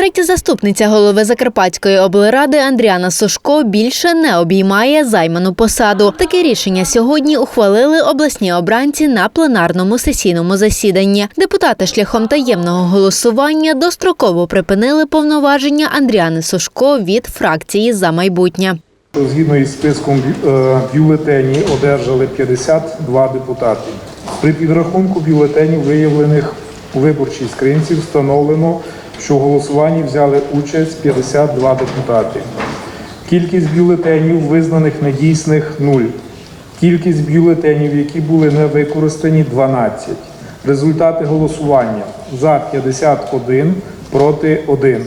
Третя заступниця голови Закарпатської облради Андріана Сушко більше не обіймає займану посаду. Таке рішення сьогодні ухвалили обласні обранці на пленарному сесійному засіданні. Депутати шляхом таємного голосування достроково припинили повноваження Андріани Сушко від фракції за майбутнє. Згідно із списком е, бюлетені одержали 52 депутати. При підрахунку бюлетенів, виявлених у виборчій скринці, встановлено, що в голосуванні взяли участь 52 депутати. Кількість бюлетенів, визнаних недійсних 0. Кількість бюлетенів, які були не використані 12. Результати голосування за 51, проти 1.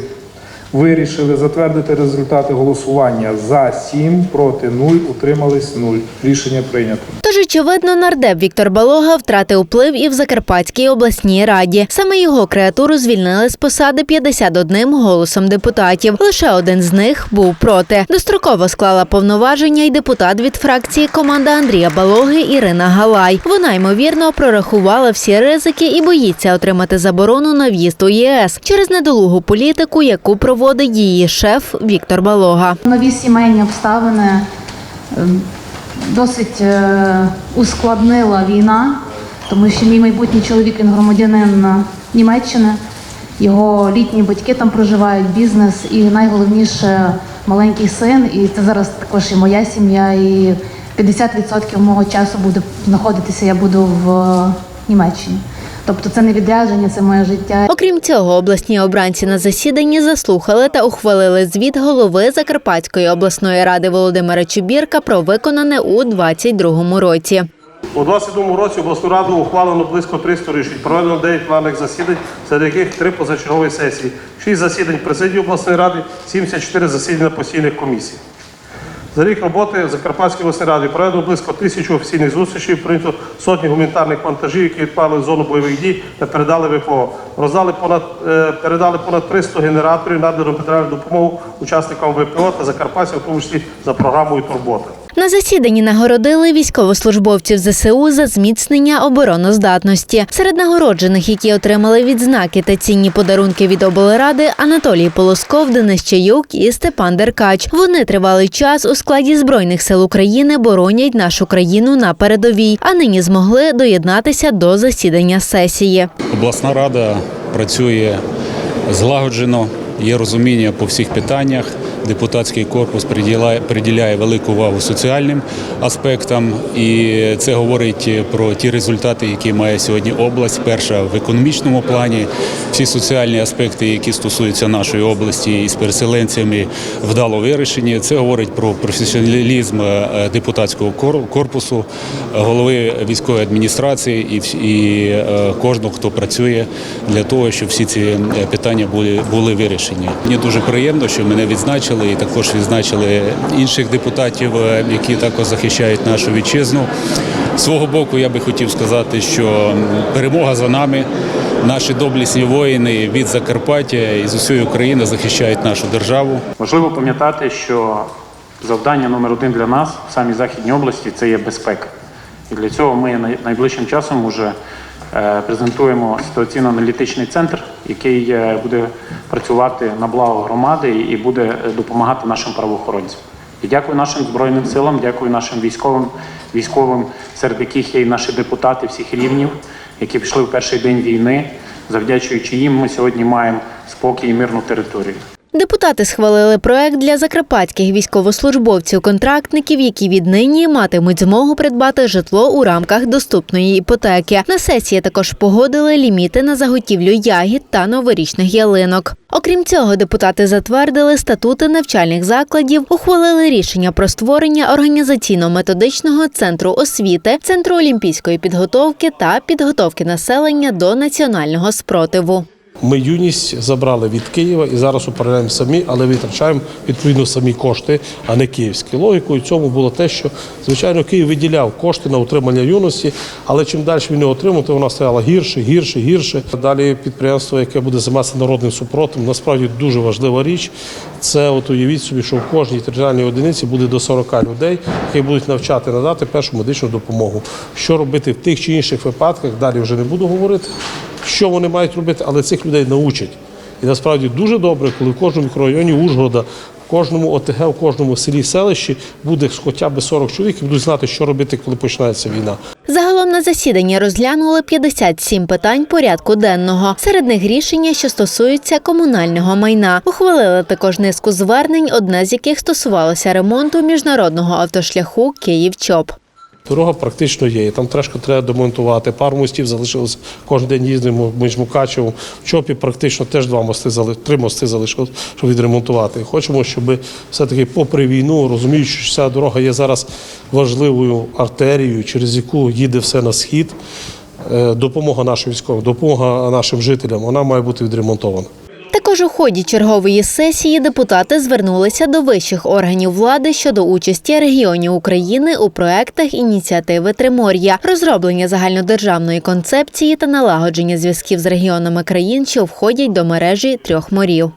Вирішили затвердити результати голосування за 7, проти 0, утримались 0. Рішення прийнято. Тож, очевидно, нардеп Віктор Балога втратив вплив і в Закарпатській обласній раді. Саме його креатуру звільнили з посади 51 голосом депутатів. Лише один з них був проти. Достроково склала повноваження й депутат від фракції команда Андрія Балоги Ірина Галай. Вона ймовірно прорахувала всі ризики і боїться отримати заборону на в'їзд у ЄС через недолугу політику, яку проводить її шеф Віктор Балога. Нові сімейні обставини ем, досить е, ускладнила війна, тому що мій майбутній чоловік він громадянин е, Німеччини. Його літні батьки там проживають, бізнес і найголовніше маленький син. І це зараз також і моя сім'я. І 50% мого часу буде знаходитися, я буду в е, Німеччині. Тобто це не відрядження, це моє життя. Окрім цього, обласні обранці на засіданні заслухали та ухвалили звіт голови Закарпатської обласної ради Володимира Чубірка про виконане у 2022 році. У 2022 році обласну раду ухвалено близько 300 рішень. Проведено 9 планових засідань, серед яких 3 позачергові сесії, 6 засідань президії обласної ради, 74 засідання постійних комісій. За рік роботи Закарпатській обласній раді проведено близько тисячі офіційних зустрічей, прийнято сотні гуманітарних вантажів, які відправили в зону бойових дій та передали ВПО. Роздали понад е, передали понад 300 генераторів, надано матеріальну допомогу учасникам ВПО та Закарпаття, в тому числі за програмою Турбота. На засіданні нагородили військовослужбовців ЗСУ за зміцнення обороноздатності. Серед нагороджених, які отримали відзнаки та цінні подарунки від облради, Анатолій Полосков, Денис Чаюк і Степан Деркач. Вони тривалий час у складі збройних сил України боронять нашу країну на передовій, а нині змогли доєднатися до засідання сесії. Обласна рада працює злагоджено, є розуміння по всіх питаннях. Депутатський корпус приділяє, приділяє велику увагу соціальним аспектам, і це говорить про ті результати, які має сьогодні область. Перша в економічному плані, всі соціальні аспекти, які стосуються нашої області із переселенцями, вдало вирішені. Це говорить про професіоналізм е, депутатського кор- корпусу, голови військової адміністрації і, і е, кожного, хто працює для того, щоб всі ці е, питання були, були вирішені. Мені дуже приємно, що мене відзначили, і також відзначили інших депутатів, е, які також захищають нашу вітчизну. З свого боку, я би хотів сказати, що перемога за нами. Наші доблісні воїни від Закарпаття і з усієї України захищають нашу державу. Важливо пам'ятати, що завдання номер один для нас в самій Західній області це є безпека. І для цього ми найближчим часом вже е, презентуємо ситуаційно-аналітичний центр, який е, буде працювати на благо громади і буде е, допомагати нашим правоохоронцям. І дякую нашим збройним силам, дякую нашим військовим, військовим, серед яких є і наші депутати всіх рівнів, які пішли в перший день війни. Завдячуючи їм, ми сьогодні маємо спокій і мирну територію. Депутати схвалили проект для закарпатських військовослужбовців-контрактників, які віднині матимуть змогу придбати житло у рамках доступної іпотеки. На сесії також погодили ліміти на заготівлю ягід та новорічних ялинок. Окрім цього, депутати затвердили статути навчальних закладів, ухвалили рішення про створення організаційно-методичного центру освіти, центру олімпійської підготовки та підготовки населення до національного спротиву. Ми юність забрали від Києва і зараз управляємо самі, але витрачаємо відповідно самі кошти, а не київські. Логікою цьому було те, що звичайно Київ виділяв кошти на утримання юності, але чим далі він не отримав, то вона стояла гірше, гірше, гірше. Далі підприємство, яке буде займатися народним супротивом, насправді дуже важлива річ. Це от уявіть собі, що в кожній територіальній одиниці буде до 40 людей, які будуть навчати надати першу медичну допомогу. Що робити в тих чи інших випадках, далі вже не буду говорити що вони мають робити, але цих людей научать. І насправді дуже добре, коли в кожному мікрорайоні Ужгорода, в кожному ОТГ, в кожному селі селищі буде хоча б 40 чоловік і будуть знати, що робити, коли починається війна. Загалом на засіданні розглянули 57 питань порядку денного. Серед них рішення, що стосуються комунального майна. Ухвалили також низку звернень, одне з яких стосувалося ремонту міжнародного автошляху Київ-Чоп. Дорога практично є. Там трошки треба демонтувати. Пару мостів залишилося. Кожен день їздимо між Мукачевом. В Чопі практично теж два мости три мости залишилось, щоб відремонтувати. Хочемо, щоб все-таки, попри війну, розуміючи, що ця дорога є зараз важливою артерією, через яку їде все на схід. е, Допомога нашим військовим, допомога нашим жителям, вона має бути відремонтована. Також у ході чергової сесії депутати звернулися до вищих органів влади щодо участі регіонів України у проектах ініціативи Тримор'я, розроблення загальнодержавної концепції та налагодження зв'язків з регіонами країн, що входять до мережі трьох морів.